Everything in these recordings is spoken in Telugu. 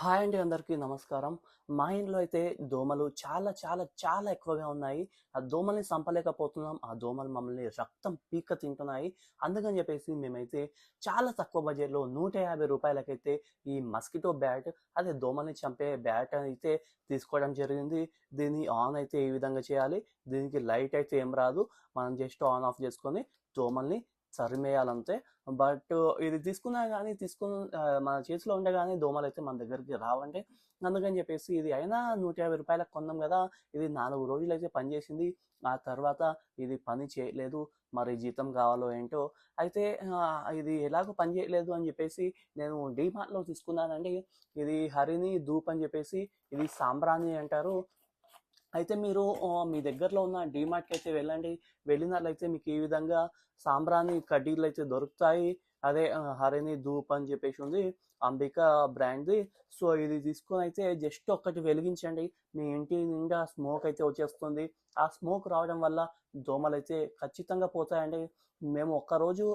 హాయ్ అండి అందరికీ నమస్కారం. మా ఇంట్లో అయితే దోమలు చాలా చాలా చాలా ఎక్కువగా ఉన్నాయి. ఆ దోమల్ని చంపలేకపోతున్నాం ఆ దోమలు మమ్మల్ని రక్తం పీక్క తింటున్నాయి. అందుకని చెప్పేసి మేమైతే చాలా తక్కువ బడ్జెట్లో నూట యాభై రూపాయలకైతే ఈ మస్కిటో బ్యాట్ అదే దోమల్ని చంపే బ్యాట్ అయితే తీసుకోవడం జరిగింది. దీన్ని ఆన్ అయితే ఏ విధంగా చేయాలి? దీనికి లైట్ అయితే ఏం రాదు. మనం జస్ట్ ఆన్ ఆఫ్ చేసుకొని దోమల్ని తరిమేయాలంతే బట్ ఇది తీసుకున్నా కానీ తీసుకున్న మన చేతిలో ఉండగానే దోమలు అయితే మన దగ్గరికి రావంటే అందుకని చెప్పేసి ఇది అయినా నూట యాభై రూపాయలకు కొన్నాం కదా ఇది నాలుగు రోజులు అయితే పనిచేసింది. ఆ తర్వాత ఇది పని చేయలేదు మరి జీతం కావాలో ఏంటో. అయితే ఇది ఎలాగో పని చేయలేదు అని చెప్పేసి నేను డీమార్ట్లో తీసుకున్నానండి. ఇది హరిని దూప్ అని చెప్పేసి ఇది సాంబ్రాణి అంటారు. అయితే మీరు మీ దగ్గరలో ఉన్న డీమార్ట్కి అయితే వెళ్ళండి. వెళ్ళినట్లయితే మీకు ఈ విధంగా సాంబ్రాణి కడ్డీలు అయితే దొరుకుతాయి. అదే హరిణి ధూప్ అని చెప్పేసి ఉంది. అంబికా బ్రాండ్ది. సో ఇది తీసుకొని అయితే జస్ట్ ఒక్కటి వెలిగించండి. మీ ఇంటి నిండా స్మోక్ అయితే వచ్చేస్తుంది. ఆ స్మోక్ రావడం వల్ల దోమలు అయితే ఖచ్చితంగా పోతాయండి. మేము ఒక్కరోజు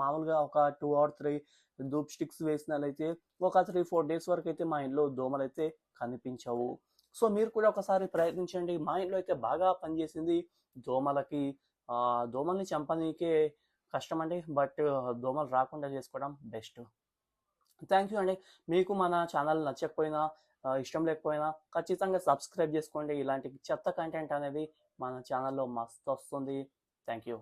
మామూలుగా ఒక టూ ఆర్ త్రీ ధూప్ స్టిక్స్ వేసినట్లయితే ఒక త్రీ ఫోర్ డేస్ వరకు అయితే మా ఇంట్లో దోమలు అయితే కనిపించవు. సో మీరు కూడా ఒకసారి ప్రయత్నించండి. మా ఇంట్లో అయితే బాగా పనిచేసింది దోమలకి దోమల్ని చంపనీకే కష్టం అండి బట్ దోమలు రాకుండా చేసుకోవడం బెస్ట్. థ్యాంక్ యూ అండి. మీకు మన ఛానల్ నచ్చకపోయినా ఇష్టం లేకపోయినా ఖచ్చితంగా సబ్స్క్రైబ్ చేసుకోండి. ఇలాంటి చెత్త కంటెంట్ అనేది మన ఛానల్లో మస్తు వస్తుంది థ్యాంక్ యూ.